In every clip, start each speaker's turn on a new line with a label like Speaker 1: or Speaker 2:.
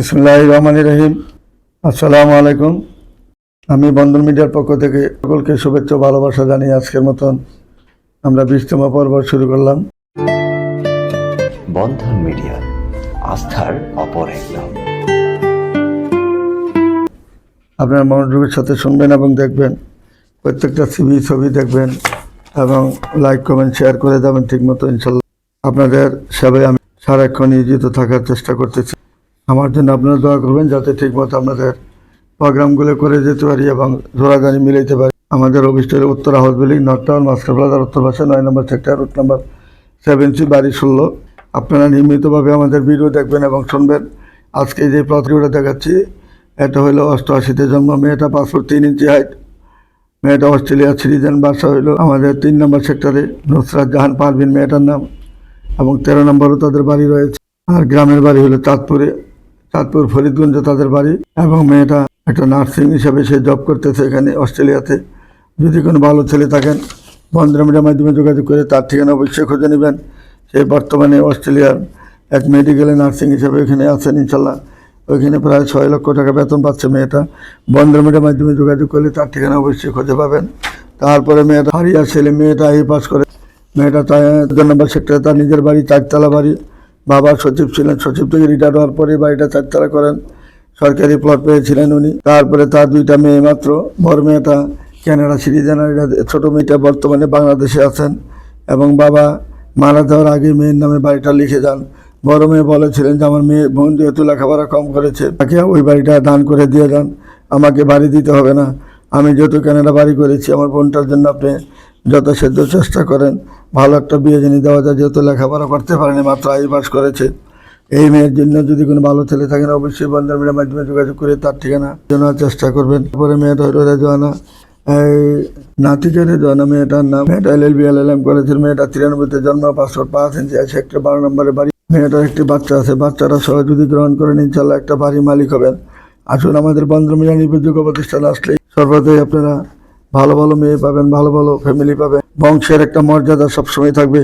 Speaker 1: ইসমুল্লাহ রহমান রহিম। আসসালামু আলাইকুম। আমি বন্ধন মিডিয়ার পক্ষ থেকে সকলকে শুভেচ্ছা ভালোবাসা জানিয়ে আজকের মতন আমরা বিশতম পর্ব শুরু করলাম।
Speaker 2: বন্ধন মিডিয়া আস্থার অপর এক নাম।
Speaker 1: আপনারা মনোযোগের সাথে শুনবেন এবং দেখবেন প্রত্যেকটা সিবি ছবি দেখবেন এবং লাইক কমেন্ট শেয়ার করে যাবেন ঠিক মতো ইনশাল্লাহ। আপনাদের সেবায় আমি সারাক্ষণ নিয়োজিত থাকার চেষ্টা করতেছি। আমার জন্য আপনারা দোয়া করবেন যাতে ঠিক মতো আপনাদের প্রোগ্রামগুলো করে যেতে পারি এবং জোড়াগাড়ি মিলাইতে পারি। আমাদের অফিসের উত্তর house building, north town, master প্লাজার উত্তর পাশে নয় নম্বর sector, route number seven C বাড়ি ষোলো। আপনারা নিয়মিতভাবে আমাদের ভিডিও দেখবেন এবং শুনবেন। আজকে যে প্রতিটা দেখাচ্ছি, এটা হলো অষ্টআশিতে জন্ম, মেয়েটা পাঁচশো তিন ইঞ্চি হাইট মেয়েটা অস্ট্রেলিয়া সিটিজেন বাসা হইল আমাদের তিন নম্বর সেক্টরে, নুসরাত জাহান পারভিন মেয়েটার নাম এবং তেরো নম্বরও তাদের বাড়ি রয়েছে। আর গ্রামের বাড়ি হলো চাঁদপুরে। চাঁদপুর ফরিদগঞ্জে তাদের বাড়ি এবং মেয়েটা একটা নার্সিং হিসাবে সে জব করতেছে এখানে অস্ট্রেলিয়াতে। যদি কোনো ভালো ছেলে থাকেন, বন্ধুরা মিডিয়ার মাধ্যমে যোগাযোগ করে তার ঠিকানা অবশ্যই খুঁজে নেবেন। সে বর্তমানে অস্ট্রেলিয়ার এক মেডিকেলে নার্সিং হিসাবে এখানে আছেন ইনশাল্লাহ। ওইখানে প্রায় ছয় লক্ষ টাকা বেতন পাচ্ছে মেয়েটা। বন্ধুরা মিডিয়ার মাধ্যমে যোগাযোগ করলে তার ঠিকানা অবশ্যই খুঁজে পাবেন। তারপরে মেয়েটা হারিয়ার ছেলে মেয়েটা এই পাস করে। মেয়েটা তার নম্বর সেক্টরে তার নিজের বাড়ি, চারতলা বাড়ি। বাবা সচিব ছিলেন, সচিব থেকে রিটায়ার হওয়ার পরে বাড়িটা চারতলা করেন। সরকারি প্লট পেয়েছিলেন উনি। তারপরে তার দুইটা মেয়ে মাত্র, বড় মেয়েটা ক্যানাডা সিটিজেন আর ছোট মেয়েটা বর্তমানে বাংলাদেশে আছেন এবং বাবা মারা যাওয়ার আগে মেয়ের নামে বাড়িটা লিখে যান। বড় মেয়ে বলেছিলেন যে, আমার মেয়ে বোন যেহেতু লেখাপড়া কম করেছে, তাকে ওই বাড়িটা দান করে দিয়ে যান। আমাকে বাড়ি দিতে হবে না। আমি যেহেতু ক্যানাডা বাড়ি করেছি, আমার বোনটার জন্য আপনি যথাসাধ্য চেষ্টা করেন। ভালো একটা বিয়ে জিনিস দেওয়া যায়, যেহেতু লেখাপড়া করতে পারেনি, মাত্র আই পাস করেছে। এই মেয়ের জন্য যদি কোনো ভালো ছেলে থাকেন অবশ্যই বন্ধন মাধ্যমে যোগাযোগ করে তার ঠিকানা জানার চেষ্টা করবেন। তারপরে মেয়েটা হলো রেজওয়ানা। এই নাতিকে রেজওয়ানা, মেয়েটার নাম মেয়েটা এল L B L L M করেছিল মেয়েটা তিরানব্বইতে জন্ম পাসপোর্ট পাঁচ ইঞ্চি আছে একটা বারো নম্বরে বাড়ি। মেয়েটার একটি বাচ্চা আছে। বাচ্চারা সহ যদি গ্রহণ করেন, ইনশাল্লাহ একটা বাড়ি মালিক হবেন। আসুন, আমাদের বন্ধন মিডিয়া নির্ভরযোগ্য প্রতিষ্ঠান আসলে সর্বদাই আপনারা ভালো ভালো মেয়ে পাবেন, ভালো ভালো ফ্যামিলি পাবেন। বংশের একটা মর্যাদা সবসময় থাকবে।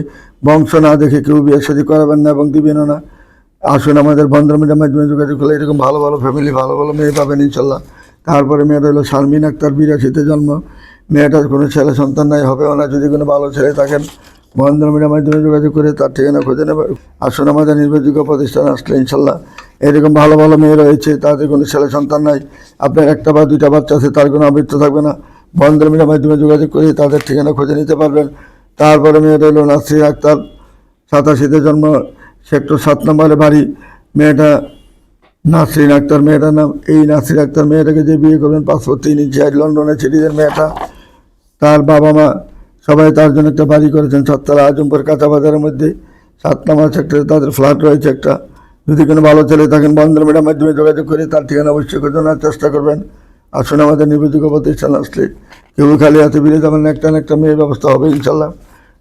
Speaker 1: বংশ না দেখে কেউ বিয়ে শাদী করাবেন না এবং দিবেন না। আসুন আমাদের বন্ধন মিডিয়ার মাধ্যমে যোগাযোগ করলে এরকম ভালো ভালো ফ্যামিলি ভালো ভালো মেয়ে পাবেন ইনশাল্লাহ। তারপরে মেয়েটা হলো শারমিন আক্তার, বিরাশিতে জন্ম। মেয়েটার কোনো ছেলে সন্তান নাই, হবেও না। যদি কোনো ভালো ছেলে থাকেন বন্ধন মিডিয়ার মাধ্যমে যোগাযোগ করে তার ঠিকানা খুঁজে নেবে। আসুন আমাদের নির্ভরযোগ্য প্রতিষ্ঠান আসলে ইনশাল্লাহ। এরকম ভালো ভালো মেয়ে রয়েছে, তাদের কোনো ছেলে সন্তান নাই। আপনার একটা বা দুইটা বাচ্চা আছে, তার কোনো আবৃত্ত থাকবে না। বন্ধন মিডিয়ার মাধ্যমে যোগাযোগ করে, তাদের ঠিকানা খুঁজে নিতে পারবেন। তারপরে মেয়েটা হলো নাসির আক্তার, সাতাশিতে জন্ম, সেক্টর সাত নম্বরে বাড়ি। মেয়েটা নাসরিন আক্তার, মেয়েটার নাম, এই নাসরিন আক্তার মেয়েটাকে যে বিয়ে করবেন, পাসপোর্ট তিন ইঞ্চি হাইট লন্ডনের সিটিজেন মেয়েটা। তার বাবা মা সবাই তার জন্য একটা বাড়ি করেছেন সাততলা আজমপুর কাঁচা বাজারের মধ্যে। সাত নম্বর সেক্টরে তাদের ফ্ল্যাট রয়েছে একটা। যদি কোনো ভালো ছেলে থাকেন বন্ধন মেডার মাধ্যমে যোগাযোগ করে, তার ঠিকানা অবশ্যই জানার চেষ্টা করবেন। আসুন আমাদের নিবেদিত প্রতিষ্ঠান আসলে কেউ খালি হাতে বিলে যাবেন একটা না একটা মেয়ের ব্যবস্থা হবে ইনশাল্লাহ।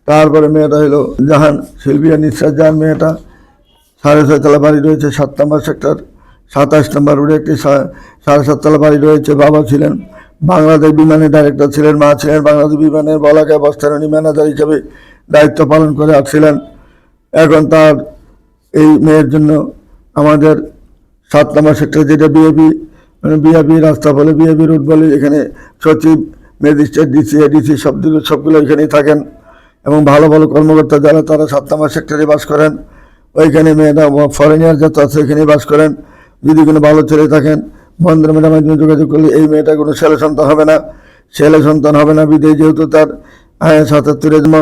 Speaker 1: তারপরে মেয়েটা হলো জাহান শিল্পিয়া নিঃশ্বাস জাহান মেয়েটা। সাড়ে ছয়তলা বাড়ি রয়েছে, সাত নম্বর সেক্টর, সাতাশ নম্বর রোডে একটি সাড়ে সাততলা বাড়ি রয়েছে, বাবা ছিলেন বাংলাদেশ বিমানের ডাইরেক্টর ছিলেন, মা ছিলেন বাংলাদেশ বিমানের বলাকায় বস্তারণী ম্যানেজার হিসেবে দায়িত্ব পালন করে আসছিলেন। এখন তার এই মেয়ের জন্য আমাদের সাত নম্বর সেক্টর যেটা বিএপি মানে বিএপি রাস্তা বলে বিএপি রুট বলে, এখানে সচিব ম্যাজিস্ট্রেট ডিসি এডিসি সবগুলো সবগুলো এখানেই থাকেন। এবং ভালো ভালো কর্মকর্তা যারা, তারা সাত নম্বর সেক্টরে বাস করেন। ওইখানে মেয়েরা ফরেনিয়ার যত আছে, এখানেই বাস করেন। যদি কোনো ভালো ছেলে থাকেন বন্ধুর মেয়েটার মাধ্যমে যোগাযোগ করলে, এই মেয়েটা কোনো ছেলে সন্তান হবে না। ছেলে সন্তান হবে না বিদেশ যেহেতু তার সাতাত্তরের জন্ম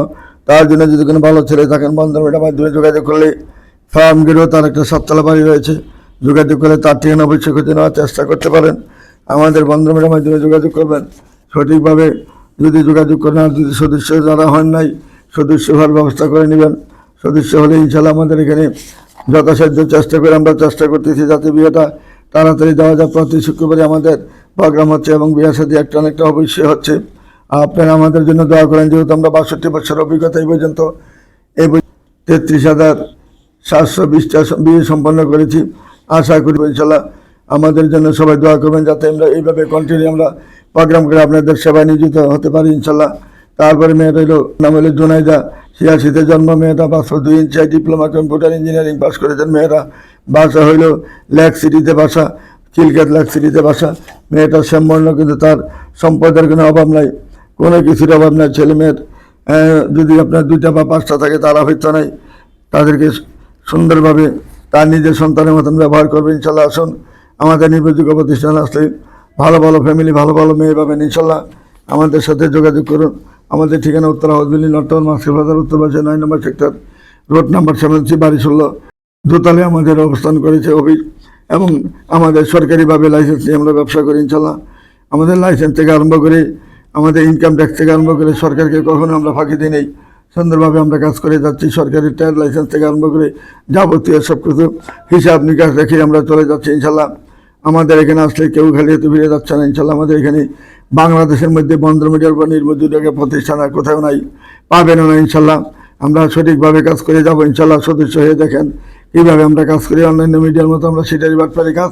Speaker 1: তার জন্য যদি কোনো ভালো ছেলে থাকেন বন্ধুর মেয়েটার মাধ্যমে যোগাযোগ করলে, ফার্ম গেটেও তার একটা সাততলা বাড়ি রয়েছে। যোগাযোগ করে তার ঠিকানা অবশ্যই খুঁজে নেওয়ার চেষ্টা করতে পারেন। আমাদের বন্ধুর মেয়েটার মাধ্যমে যোগাযোগ করবেন। সঠিকভাবে যদি যোগাযোগ করেন, আর যদি সদস্য যারা হন নাই, সদস্য হওয়ার ব্যবস্থা করে নেবেন। সদস্য হলে ইনশাল্লাহ আমাদের এখানে যথাসাধ্য চেষ্টা করে আমরা চেষ্টা করতেছি যাতে বিয়েটা তাড়াতাড়ি দেওয়া যায়। প্রতি শুক্রবারে আমাদের প্রোগ্রাম হচ্ছে এবং বিয়ের সাথে একটা অনেকটা অবশ্যই হচ্ছে। আপনারা আমাদের জন্য দোয়া করেন, যেহেতু আমরা বাষট্টি বছর অভিজ্ঞতা এই পর্যন্ত। এই তেত্রিশ হাজার সাতশো বিশটা বিয়ে সম্পন্ন করেছি। আশা করি ইনশাল্লাহ আমাদের জন্য সবাই দোয়া করবেন যাতে আমরা এইভাবে কন্টিনিউ আমরা প্রোগ্রাম করে আপনাদের সেবায় নিয়োজিত হতে পারি ইনশাল্লাহ। তারপরে মেয়েটা হলো, নাম হলো জোনাইদা। ছিয়াশিতে জন্ম, মেয়েটা পাঁচশো দুই inch, diploma computer engineering pass করেছেন মেয়েরা। বাসা হইল লেক সিটিতে বাসা খিলকেট লেক সিটিতে বাসা। মেয়েটা শ্যামবর্ণ কিন্তু তার সম্পদের কোনো অভাব নাই, কোনো কিছুর অভাব নাই, ছেলে মেয়ের যদি আপনার দুইটা বা পাঁচটা থাকে তারা অপেক্ষা নাই। তাদেরকে সুন্দরভাবে তার নিজের সন্তানের মতন ব্যবহার করবে, ইনশাল্লাহ আসুন। আমাদের নির্ভরযোগ্য প্রতিষ্ঠান আসলে ভালো ভালো ফ্যামিলি ভালো ভালো মেয়ে পাবেন, ইনশাল্লাহ। আমাদের সাথে যোগাযোগ করুন। আমাদের ঠিকানা উত্তর হাউসবিলি নটন মাস্কের বাজার, উত্তর পাশে নয় নম্বর sector, road number seven C বাড়ি ষোলো। দোতলে আমাদের অবস্থান করেছে অফিস এবং আমাদের সরকারিভাবে লাইসেন্স নিয়ে আমরা ব্যবসা করি, ইনশাল্লাহ। আমাদের লাইসেন্স থেকে আরম্ভ করে, আমাদের ইনকাম ট্যাক্স থেকে আরম্ভ করে সরকারকে কখনো আমরা ফাঁকি দিই নেই। সুন্দরভাবে আমরা কাজ করে যাচ্ছি, সরকারি ট্রেড লাইসেন্স থেকে আরম্ভ করে যাবতীয় সব কিছু হিসাব নিকাশ রেখে আমরা চলে যাচ্ছি, ইনশাল্লাহ। আমাদের এখানে আসলে কেউ খালি হতে ফিরে যাচ্ছে না, ইনশাল্লাহ। আমাদের এখানে বাংলাদেশের মধ্যে বন্ধ মিডিয়ার বা নির্মজুরিয়াকে প্রতিষ্ঠান আর কোথাও নাই, পাবেনও না, ইনশাল্লাহ। আমরা সঠিকভাবে কাজ করে যাব, ইনশাল্লাহ। সদস্য হয়ে দেখেন কীভাবে আমরা কাজ করি, অন্যান্য মিডিয়ার মতো আমরা সেটারই বাটপারি কাজ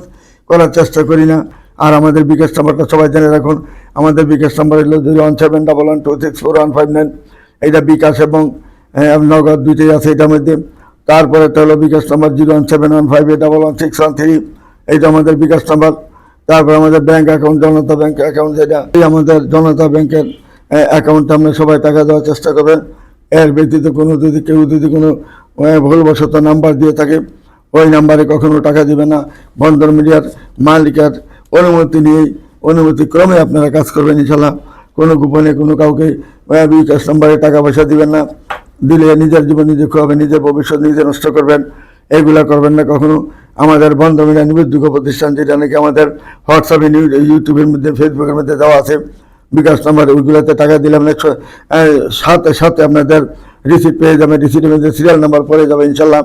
Speaker 1: করার চেষ্টা করি না। আর আমাদের বিকাশ নাম্বারটা সবাই জেনে রাখুন। আমাদের বিকাশ নাম্বার হলো zero one seven double one two six four one five nine এইটা বিকাশ এবং নগদ দুইটাই আছে এটার মধ্যে। তারপরে হলো bKash number zero one seven one five eight double one six one three, এইটা আমাদের বিকাশ নাম্বার। তারপর আমাদের bank account, Janata bank account যেটা আমাদের জনতা ব্যাংকের অ্যাকাউন্টে আমরা সবাই টাকা দেওয়ার চেষ্টা করবেন এর ব্যতীত কোনো যদি কেউ যদি কোনো ভুলবশত নাম্বার দিয়ে থাকে, ওই নাম্বারে কখনো টাকা দিবে না। বন্দর মিডিয়ার মালিকের অনুমতি নিয়েই, অনুমতি ক্রমে আপনারা কাজ করবেন ইনশাল্লাহ কোনো গোপনে কোনো কাউকে আহ, বিকাশ নাম্বারে টাকা পয়সা দিবেন না। দিলে নিজের জীবন নিজে খাওয়াবেন নিজের ভবিষ্যৎ নিজে নষ্ট করবেন। এগুলা করবেন না কখনো। আমাদের বন্ধ মিডিয়া নিবেদযোগ্য প্রতিষ্ঠান যেটা নাকি আমাদের হোয়াটসঅ্যাপে ইউটিউবের মধ্যে ফেসবুকের মধ্যে দেওয়া আছে। বিকাশ নাম্বার ওইগুলোতে টাকা দিলে আপনার ছ- আহ, সাথে সাথে আপনাদের রিসিপ্ট পেয়ে যাবেন। রিসিপ্টের মধ্যে সিরিয়াল নাম্বার পড়ে যাবে ইনশাল্লাহ।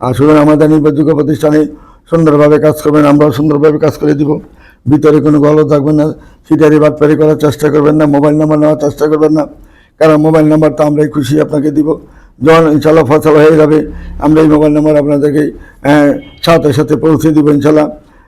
Speaker 1: আর শুধু আমাদের নির্ভরযোগ্য প্রতিষ্ঠানে সুন্দরভাবে কাজ করবেন আমরাও সুন্দরভাবে কাজ করে দিব। ভিতরে কোনো গল্প থাকবেন না। সিটারি বাদ বাটপারি করার চেষ্টা করবেন না মোবাইল নাম্বার নেওয়ার চেষ্টা করবেন না। কারণ মোবাইল নাম্বারটা আমরাই খুশি আপনাকে দিব। যখন ইনশাল্লাহ ফসল হয়ে যাবে আমরা এই মোবাইল নাম্বার আপনাদেরকে আহ, সাথে সাথে পৌঁছে দিব ইনশাল্লাহ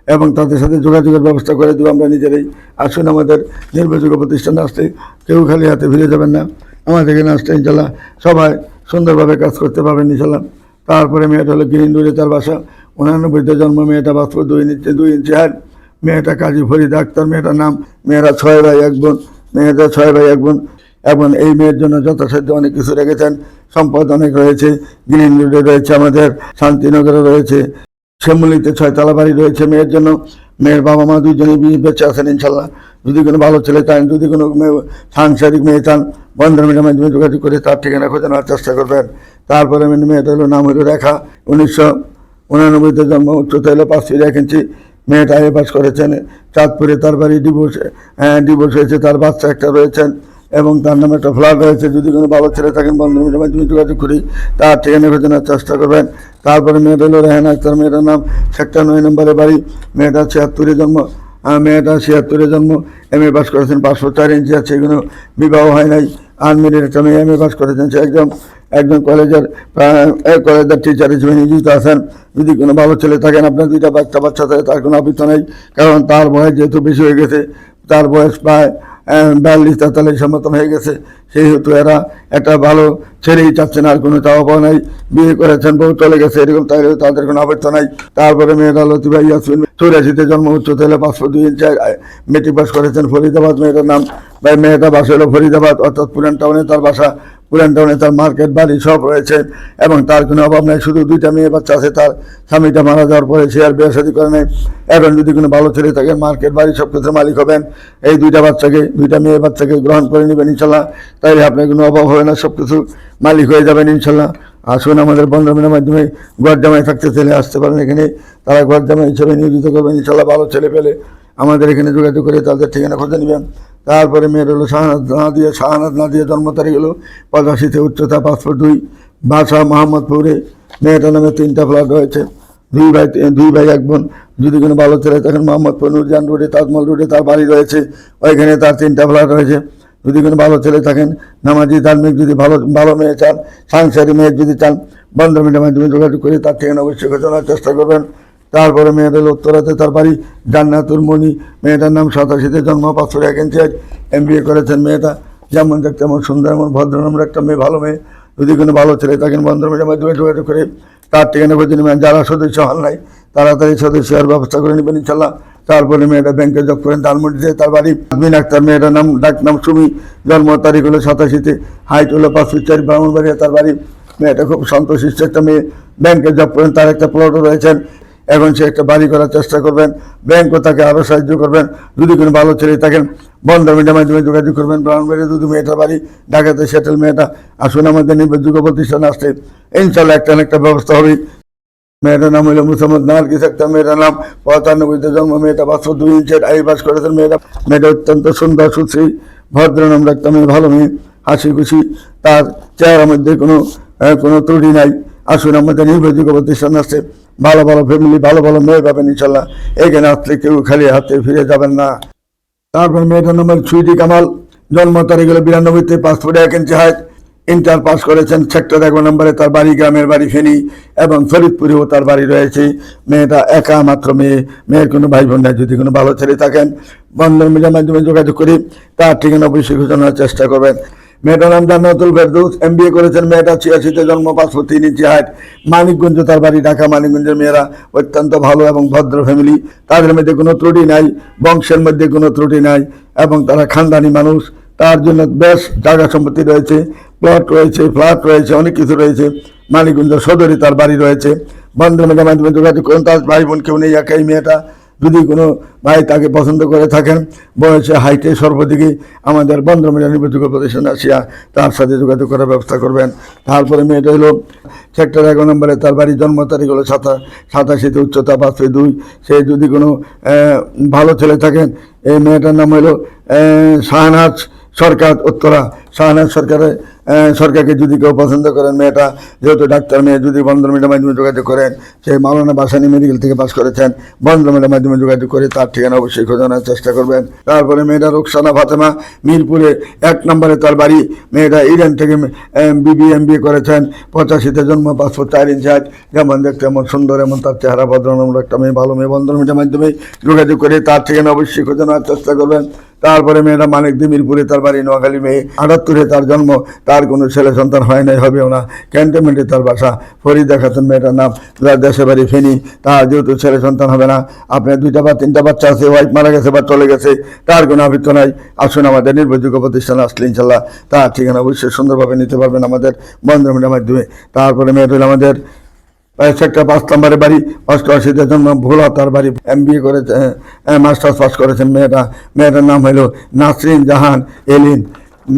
Speaker 1: এবং তাদের সাথে যোগাযোগের ব্যবস্থা করে দেবো। আমরা নিজেরাই আসুন আমাদের নির্ভরযোগ্য প্রতিষ্ঠানে আসতে কেউ খালি হাতে ফিরে যাবেন না। আমাদের এখানে আসতে ইনশাল্লাহ সবাই সুন্দরভাবে কাজ করতে পারবেন ইনশাল্লাহ তারপরে মেয়েটা হলো গ্রিন ডুরে তার বাসা। উনানব্বইতে জন্ম মেয়েটা বাস্তব দুই ইঞ্চি দুই ইঞ্চি হার। মেয়েটা কাজী ফরিদা আক্তার মেয়েটার নাম মেয়েরা ছয় ভাই এক বোন। মেয়েটা ছয় ভাই এক বোন। এবং এই মেয়ের জন্য যথাসাধ্য অনেক কিছু রেখেছেন। সম্পদ অনেক রয়েছে, গ্রিন রোডে রয়েছে আমাদের, শান্তিনগরে রয়েছে, শ্যামলিতে ছয়তলা বাড়ি রয়েছে মেয়ের জন্য। মেয়ের বাবা মা দুজনেই বিয়ে বেঁচে আছেন ইনশাল্লাহ। যদি কোনো ভালো ছেলে চান, যদি কোনো মেয়ে, সাংসারিক মেয়ে চান, বন্ধন মিডিয়ার মাধ্যমে যোগাযোগ করে তার ঠিকানা খোঁজে নেওয়ার চেষ্টা করবেন। তারপরে মেয়ে- মেয়েটা হলো নাম হলো রেখা। উনিশশো উনানব্বইতে জন্ম উচ্চতা হলো পাঁচ ফিট এক ইঞ্চি। মেয়েটা এ পাস করেছেন। চাঁদপুরে তার বাড়ি ডিভোর্স ডিভোর্স হয়েছে, তার বাচ্চা একটা রয়েছেন। এবং তার নামে একটা ফ্ল্যাট রয়েছে। যদি কোনো ভালো ছেলে থাকেন বন্ধন মিডিয়ার মাধ্যমে যোগাযোগ করি তার ঠিকানা খোঁজানোর চেষ্টা করবেন। তারপরে মেয়েটা হলো রেহানা আক্তার মেয়েটার নাম সেক্টর নয় নম্বরে বাড়ি। মেয়েটা ছিয়াত্তরে জন্ম। মেয়েটা ছিয়াত্তরে জন্ম। এম এ পাস করেছেন পাঁচশো চার ইঞ্চি আছে এগুলো বিবাহ হয় নাই। আনমেরিড একটা মেয়ে এম এ পাস করেছেন, সে একজন একজন কলেজের কলেজের টিচার হিসেবে নিয়োজিত আছেন। যদি কোনো ভালো ছেলে থাকেন, আপনার দুইটা বাচ্চা বাচ্চা থাকে তার কোনো আপত্তি নেই। কারণ তার বয়স যেহেতু বেশি হয়ে গেছে, তার বয়স প্রায় বিয়াল্লিশ, তেতাল্লিশ মতন হয়ে গেছে। সেই সেহেতু এরা একটা ভালো ছেলেই না, আর কোনো চাওয়া পাওয়া নাই। বিয়ে করেছেন, বউ চলে গেছে, এরকম তাহলে তাদের কোনো আবর্তা নাই। তারপরে মেয়েরা লতিবা ইয়াসমিন চৌরাশিতে জন্ম, উচ্চ তেলে পাঁচশো দুই ইঞ্চি মেট্রিক পাস করেছেন ফরিদাবাদ, মেয়েটার নাম মেয়েটা বাসা হলো ফরিদাবাদ, অর্থাৎ পুরান টাউনে তার বাসা পুরান টাউনে তার মার্কেট, বাড়ি সব রয়েছে এবং তার কোনো অভাব নাই। শুধু দুইটা মেয়ে বাচ্চা আছে, তার স্বামীটা মারা যাওয়ার পরে সে আর বিয়ে শাদী করে নাই। এখন যদি কোনো ভালো ছেলে থাকে, মার্কেট, বাড়ি সব কিছুর মালিক হবেন। এই দুইটা বাচ্চাকে, দুইটা মেয়ে বাচ্চাকে গ্রহণ করে নেবেন ইনশাল্লাহ। তাইলে আপনার কোনো অভাব হবে না, সব কিছু মালিক হয়ে যাবেন ইনশাল্লাহ। আসুন আমাদের বন্ধনের মাধ্যমে ঘর জামাই থাকতে ছেলে আসতে পারেন এখানে। তারা ঘর জামাই হিসেবে নিয়োজিত করবেন ইনশাল্লাহ, ভালো ছেলে পেলে। আমাদের এখানে যোগাযোগ করে তাদের ঠিকানা খুঁজে নেবেন। তারপরে মেয়ের হলো শাহানাদ না দিয়ে শাহানাদ না দিয়ে জন্ম তারিখ হলো পঁচাশিতে উচ্চতা পাসপোর্ট দুই, বাসা মোহাম্মদপুরে। মেয়েটার নামে তিনটা ফ্ল্যাট রয়েছে। দুই ভাই দুই ভাই, এক বোন। যদি কোনো ভালো ছেলে তখন মোহাম্মদপুর নুরজান রোডে, তাজমহল রোডে তার বাড়ি রয়েছে। ওইখানে তার তিনটা ফ্ল্যাট রয়েছে। যদি কোনো ভালো ছেলে থাকেন, নামাজি ধার্মিক যদি ভালো ভালো মেয়ে চান, সাংসারিক মেয়ে যদি চান, বন্ধ মিডিয়ার মাধ্যমে যোগাযোগ করে তার ঠিকানা অবশ্যই ঘোষণার চেষ্টা করবেন। তারপরে মেয়েদের উত্তরাতে তার বাড়ি জান্নাতুল মণি মেয়েটার নাম সাতাশিতে জন্ম, পাঁচশো এক ইঞ্চি এম বি এ করেছেন মেয়েটা। যেমন দেখতে এমন সুন্দর, এমন ভদ্র নম্বর একটা মেয়ে, ভালো মেয়ে। যদি কোনো ভালো ছেলে থাকেন বন্ধন মিডিয়ার মাধ্যমে যোগাযোগ করে তার ঠিকানা খুঁজে নেবেন। যারা সদস্য হন নাই, তাড়াতাড়ি সদস্য হওয়ার ব্যবস্থা করে নেবেন, ইনশাল্লাহ। তারপরে মেয়েটা ব্যাংকে জব করেন, ধানমন্ডিতে তার বাড়ি আদমিন আক্তার। মেয়েটার নাম, ডাক নাম সুমি। জন্ম তারিখ হলো সাতাশিতে হাইট হলো পাঁচ ফিট চারি, ব্রাহ্মণবাড়িয়া, তার বাড়ি। মেয়েটা খুব সন্তোষ সন্তোষিষ্ট একটা মেয়ে। ব্যাংকে জব করেন, তার একটা প্লটও রয়েছেন এখন সে একটা বাড়ি করার চেষ্টা করবেন, ব্যাংকও তাকে আরও সাহায্য করবেন, যদি কোনো ভালো ছেলে থাকেন, বন্ধ মিডিয়ার মাধ্যমে যোগাযোগ করবেন ব্রাহ্মণবাড়িয়া যদি মেয়েটার বাড়ি, ঢাকাতে সেটেল মেয়েটা, আসুন আমাদের নির্ভরযোগ্য প্রতিষ্ঠান আসতে। ইনশাল্লাহ একটা একটা ব্যবস্থা হবে। মেয়েটার নাম হলো মুসাম্মদ নার্গিস একটা মেয়েটার নাম পঁচানব্বইতে জন্ম, মেয়েটা পাঁচশো দুই ইঞ্চের আই পাস করেছেন মেয়েটা। মেয়েটা অত্যন্ত সুন্দর, সুশ্রী, ভদ্র নাম মেয়ে, ভালো মেয়ে, হাসি খুশি, তার চেহারার মধ্যে কোনো কোনো ত্রুটি নাই। আসুন আমাদের নির্ভরযোগ্য প্রতিষ্ঠান আসছে ভালো ভালো ফ্যামিলি ভালো ভালো মেয়ে পাবেন ইনশাল্লাহ। এখানে আসলে কেউ খালি হাতে ফিরে যাবেন না। তারপর মেয়েটার নাম হলো সুইটি কামাল। জন্ম তারিখ হলো বিরানব্বইতে পাসপোর্টে এক ইঞ্চি হাইট ইন্টার পাস করেছেন সেক্টর এক নম্বরে, তার বাড়ি গ্রামের বাড়ি ফেনী এবং ফরিদপুরেও তার বাড়ি রয়েছে। মেয়েটা একা মাত্র মেয়ে, মেয়ের কোনো ভাই বোন যদি কোনো ভালো ছেলে থাকেন, বন্ধন মিডিয়ার মাধ্যমে যোগাযোগ করি তার ঠিকানা অবশ্যই ঘোষণার চেষ্টা করবেন। মেয়েটার নাম জান্নাতুল ফেরদৌস এম বিএ করেছেন, মেয়েটা ছিয়াশিতে জন্ম পাঁচশো তিন ইঞ্চি হাইট মানিকগঞ্জ তার বাড়ি, ঢাকা, মানিকগঞ্জের মেয়েরা অত্যন্ত ভালো এবং ভদ্র ফ্যামিলি তাদের মধ্যে কোনো ত্রুটি নাই, বংশের মধ্যে কোনো ত্রুটি নাই, এবং তারা খানদানি মানুষ। তার জন্য বেশ জায়গা সম্পত্তি রয়েছে প্লট রয়েছে ফ্ল্যাট রয়েছে, অনেক কিছু রয়েছে। মানিকগঞ্জ সদরে তার বাড়ি রয়েছে। বন্ধু মেয়েদের মাধ্যমে যোগাযোগ করুন, তার ভাই বোন কেউ নেই, একাই মেয়েটা। যদি কোনো ভাই তাকে পছন্দ করে থাকেন, বয়সে, হাইটে সর্বদিকে আমাদের বন্ধু মেয়েরা নির্বাচক প্রতিষ্ঠানে আসিয়া তার সাথে যোগাযোগ করার ব্যবস্থা করবেন। তারপরে মেয়েটা হলো সেক্টর এগারো নম্বরে, তার বাড়ির জন্ম তারিখ হলো সাতা সাতাশিতে উচ্চতা পাঁচশো দুই। সে যদি কোনো ভালো ছেলে থাকেন, এই মেয়েটার নাম হলো শাহনাজ সরকার উত্তরা। শাহনাজ সরকারের সরকারকে যদি কেউ পছন্দ করেন মেয়েটা, যেহেতু ডাক্তার মেয়ে, যদি বন্ধন মিডিয়ার মাধ্যমে যোগাযোগ করেন, সে মাওলানা বাসানি মেডিকেল থেকে পাস করেছেন, বন্ধন মিডিয়ার মাধ্যমে যোগাযোগ করে তার ঠিকানা অবশ্যই খোঁজানোর চেষ্টা করবেন। তারপরে মেয়েটা রোকসানা ফাতেমা, মিরপুরে এক নম্বরে তার বাড়ি। মেয়েটা ইরান থেকে বিবি এম করেছেন। পঁচাশিতে জন্ম পাঁচশো চার ইঞ্চ হাইট যেমন দেখতে এমন সুন্দর, এমন তার চেহারা ভদ্রনম্র একটা মেয়ে, ভালো মেয়ে, বন্ধন মিডিয়ার মাধ্যমে যোগাযোগ করে তার ঠিকানা অবশ্যই খোঁজানোর চেষ্টা করবেন। তারপরে মেয়েটা মানিক মিরপুরে তার বাড়ি, নোয়াখালী মেয়ে। আটাত্তরে তার জন্ম, তার কোনো ছেলে সন্তান হয় নাই, হবেও না। ক্যান্টনমেন্টে তার বাসা। ফরিদা খাতুন মেয়েটার নাম। যার দেশে বাড়ি ফেনি। তার যেহেতু ছেলে সন্তান হবে না আপনার দুইটা বা তিনটা বাচ্চা আছে ওয়াইফ মারা গেছে বা চলে গেছে, তার কোনো আবৃত্ত নাই। আসুন আমাদের নির্ভরযোগ্য প্রতিষ্ঠান আসলে ইনশাল্লাহ তার ঠিকানা অবশ্যই সুন্দরভাবে নিতে পারবেন আমাদের বন্ধুমিটার মাধ্যমে। তারপরে মেয়েটা হলো আমাদের সেক্টর পাঁচ নম্বরের বাড়ি। অষ্টআশিতে জন্ম, ভোলা তার বাড়ি। এম বি করেছে মাস্টার্স পাস করেছেন মেয়েটা। মেয়েটার নাম হলো নাসরিন জাহান এলিন।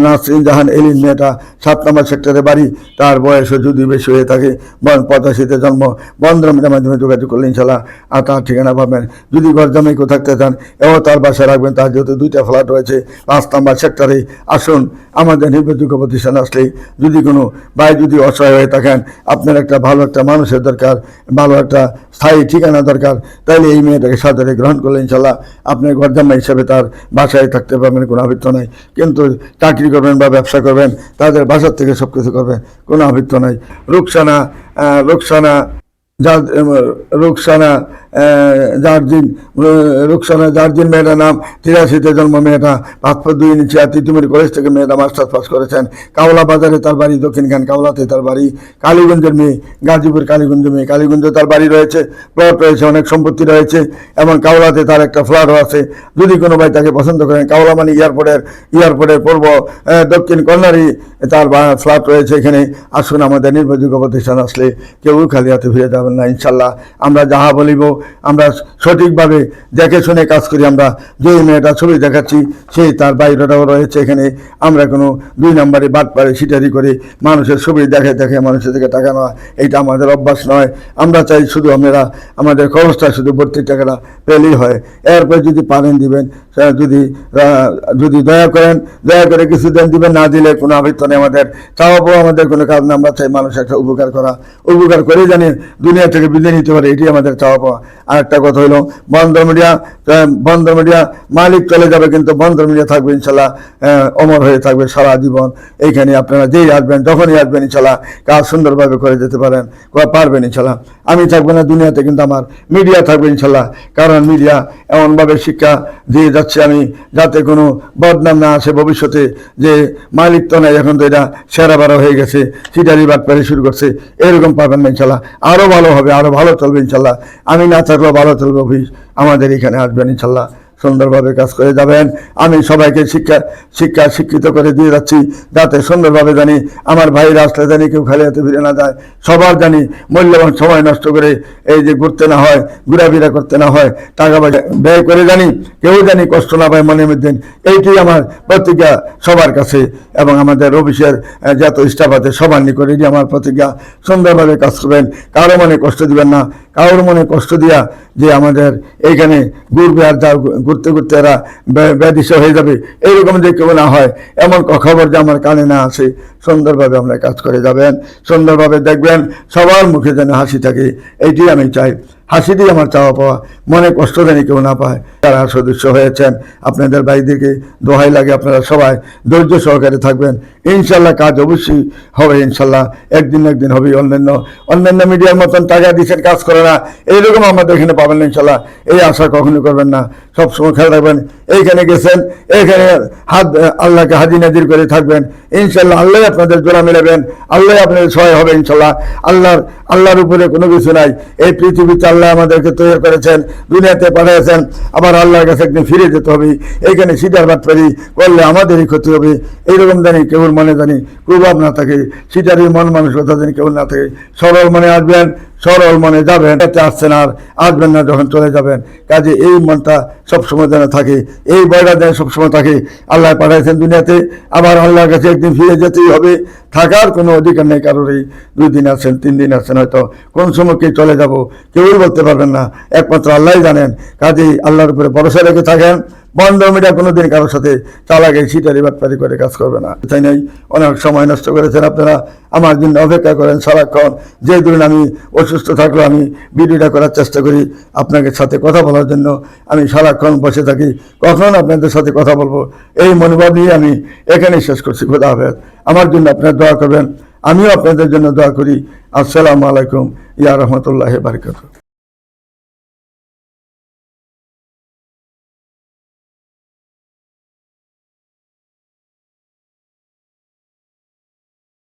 Speaker 1: নাসরিন জাহান এলিন মেয়েটা সাত নম্বর সেক্টরে বাড়ি। তার বয়সও যদি বেশি হয়ে থাকে, বন পঁচাশিতে জন্ম। বন্ধমিটার মাধ্যমে যোগাযোগ করলে ইনশাল্লাহ আর তার ঠিকানা পাবেন। যদি ঘর জামাই কেউ থাকতে চান এও তার বাসায় রাখবেন। তার যেহেতু দুইটা ফ্ল্যাট রয়েছে, পাঁচ নম্বর সেক্টরে আসুন। আমাদের নির্ভরযোগ্য প্রতিষ্ঠান আসলেই যদি কোনো ভাই যদি অসহায় হয়ে থাকেন, আপনার একটা ভালো একটা মানুষের দরকার, ভালো একটা স্থায়ী ঠিকানা দরকার তাইলে এই মেয়েটাকে সাদরে গ্রহণ করলে ইনশাল্লাহ আপনার ঘরজামা হিসাবে তার বাসায় থাকতে পারবেন, কোনো আবৃত্ত নাই। কিন্তু চাকরি করবেন বা ব্যবসা করবেন, তাদের বাসার থেকে সব কিছু করবেন, কোনো আবৃত্ত নাই। রুকসানা রুকসানা যার রুকসানা জার্জিন রুকসানা জার্জিন মেয়েটার নাম, তিরাশিতে জন্ম মেয়েটা পাসপোর্ট দুই ইঞ্চি আর তিতুমির কলেজ থেকে মেয়েটা মাস্টার্স পাস করেছেন। কাওলা বাজারে তার বাড়ি দক্ষিণখান কাওলাতে তার বাড়ি। কালীগঞ্জের মেয়ে, গাজীপুর কালীগঞ্জ মেয়ে, কালীগঞ্জে তার বাড়ি রয়েছে প্লট রয়েছে, অনেক সম্পত্তি রয়েছে, এবং কাওলাতে তার একটা ফ্ল্যাটও আছে। যদি কোনো ভাই তাকে পছন্দ করেন, কাওলা মানে এয়ারপোর্টের এয়ারপোর্টের পূর্ব দক্ষিণ কর্নারই তার ফ্ল্যাট রয়েছে এখানে। আসুন আমাদের নির্ভরযোগ্য প্রতিষ্ঠান আসলে কেউ খালি হাতে ফিরে যাবেন না, ইনশাল্লাহ। আমরা যাহা বলিব আমরা সঠিকভাবে দেখে শুনে কাজ করি, আমরা যে মেয়েটা ছবি দেখাচ্ছি সেই তার বাইরেটাও রয়েছে এখানে। আমরা কোনো দুই নম্বরে বাদ পারে সিটারি করে মানুষের ছবি দেখে দেখে মানুষের থেকে টাকা নেওয়া এইটা আমাদের অভ্যাস নয়। আমরা চাই শুধু আমরা আমাদের খরচটা শুধু ভর্তির টাকাটা পেলেই হয়। এরপর যদি পারেন দিবেন যদি যদি দয়া করেন, দয়া করে কিছু দেন দিবেন, না দিলে কোনো আবৃত্ত নেই আমাদের। চাওয়াবো আমাদের কোনো কাজ আমরা চাই মানুষ একটা উপকার করা। উপকার করে জানি দুনিয়া থেকে বিদায় নিতে পারে এটি আমাদের চাওয়া পাওয়া। আর একটা কথা হইল বন্ধ মিডিয়া বন্ধ মিডিয়া মালিক চলে যাবে কিন্তু বন্ধ মিডিয়া থাকবে ইনশাল্লাহ অমর হয়ে থাকবে সারা জীবন। এইখানে আপনারা যেই আসবেন, যখনই আসবেন ইনশাল্লাহ কাজ সুন্দরভাবে করে যেতে পারেন পারবেন ইনশাল্লাহ। আমি থাকব না দুনিয়াতে কিন্তু আমার মিডিয়া থাকবে ইনশাল্লাহ, কারণ মিডিয়া এমনভাবে শিক্ষা দিয়ে যাচ্ছে আমি, যাতে কোনো বদনাম না আসে ভবিষ্যতে, যে মালিক তো নাই, এখন তো এটা সেরা বারো হয়ে গেছে, সিটারি বাটপারি শুরু করছে, এরকম পাবেন না ইনশাল্লাহ। আরও ভালো হবে আরও ভালো চলবে ইনশাল্লাহ। আমি না থাকলেও ভালো চলবে আমাদের এখানে আসবেন ইনশাল্লাহ সুন্দরভাবে কাজ করে যাবেন। আমি সবাইকে শিক্ষা শিক্ষা শিক্ষিত করে দিয়ে যাচ্ছি যাতে সুন্দরভাবে জানি আমার ভাইরা আসলে জানি কেউ খালি হাতে ফিরে না যায়। সবার জানি মূল্যবান সময় নষ্ট করে এই যে ঘুরতে না হয়, ঘোরাফেরা করতে না হয়, টাকা পয়সা ব্যয় করে জানি, কেউ জানি কষ্ট না পায় মনে মধ্যে। এইটি আমার প্রতিজ্ঞা সবার কাছে এবং আমাদের অফিসের যত স্টাফ আছে সবার নিকট আমার প্রতিজ্ঞা সুন্দরভাবে কাজ করবেন। কারও মনে কষ্ট দিবেন না, কারোর মনে কষ্ট দিয়া যে আমাদের এইখানে ঘুরবে আর যা ঘুরতে ঘুরতে এরা ব্যাধিস হয়ে যাবে। এইরকম যে কেউ না হয়, এমন খবর যে আমার কানে না আসে, সুন্দরভাবে আমরা কাজ করে যাবেন, সুন্দরভাবে দেখবেন, সবার মুখে যেন হাসি থাকে, এইটি আমি চাই। হাসি দিয়ে আমার চাওয়া পাওয়া, মনে কষ্ট যেন কেউ না পায়। যারা সদস্য হয়েছেন, আপনাদের ভাইদেরকে দোহাই লাগে, আপনারা সবাই ধৈর্য সহকারে থাকবেন। ইনশাল্লাহ কাজ অবশ্যই হবে, ইনশাল্লাহ। একদিন একদিন হবে অন্যান্য অন্যান্য মিডিয়ার মতন টাকা দিচ্ছেন, কাজ করে না। এইরকম আমাদের এখানে পাবেন ইনশাল্লাহ। এই আশা কখনো করবেন না। সবসময় খেয়াল রাখবেন এইখানে গেছেন, এইখানে হাত, আল্লাহকে হাজি নাজির করে থাকবেন। ইনশাল্লাহ আল্লাহ আপনাদের জোড়া মিলাবেন, আল্লাহ আপনাদের সহায় হবে ইনশাল্লাহ আল্লাহর আল্লাহর উপরে কোনো কিছু নাই। এই পৃথিবীতে আল্লাহ আমাদেরকে তৈরি করেছেন, দুনিয়াতে পাঠিয়েছেন। আবার আল্লাহর কাছে একদিন ফিরে যেতে হবে। এইখানে সিটার বাটপারি করলে আমাদেরই ক্ষতি হবে। এইরকম জানি কেউর মনে জানি কুভাব না থাকে। সিটারই মন মানসিকতা জানি কেউ না থাকে। সরল মনে আসবেন সরল মনে যাবেন, এতে আসছেন আর আসবেন না যখন চলে যাবেন। কাজে এই মনটা সবসময় যেন থাকে, এই বয়টা যেন সবসময় থাকে। আল্লাহ পাঠাইছেন দুনিয়াতে, আবার আল্লাহর কাছে একদিন ফিরে যেতেই হবে। থাকার কোনো অধিকার নেই কারোর এই দুই দিন আছেন, তিন দিন আছেন হয়তো। কোন সময় কে চলে যাব, কেউই বলতে পারবেন না। একমাত্র আল্লাহই জানেন। কাজেই আল্লাহর উপরে ভরসা রেখে থাকেন। বন্ধ মিডিয়া কোনোদিন কারোর সাথে চালাকে সিটারি বাটপারি করে কাজ করবে না। তাই নাই? অনেক সময় নষ্ট করেছেন আপনারা। আমার জন্য অপেক্ষা করেন, সারাক্ষণ। যে ধরুন আমি অসুস্থ থাকলেও আমি ভিডিওটা করার চেষ্টা করি আপনাদের সাথে কথা বলার জন্য। আমি সারাক্ষণ বসে থাকি। কখন আপনাদের সাথে কথা বলব? এই মনোভাব নিয়ে আমি এখানেই শেষ করছি। খোদা হাফেজ। আমার জন্য আপনারা দোয়া করবেন। আমিও আপনাদের জন্য দোয়া করি। আসসালামু আলাইকুম। ইয়া রহমতুল্লাহ বারকাত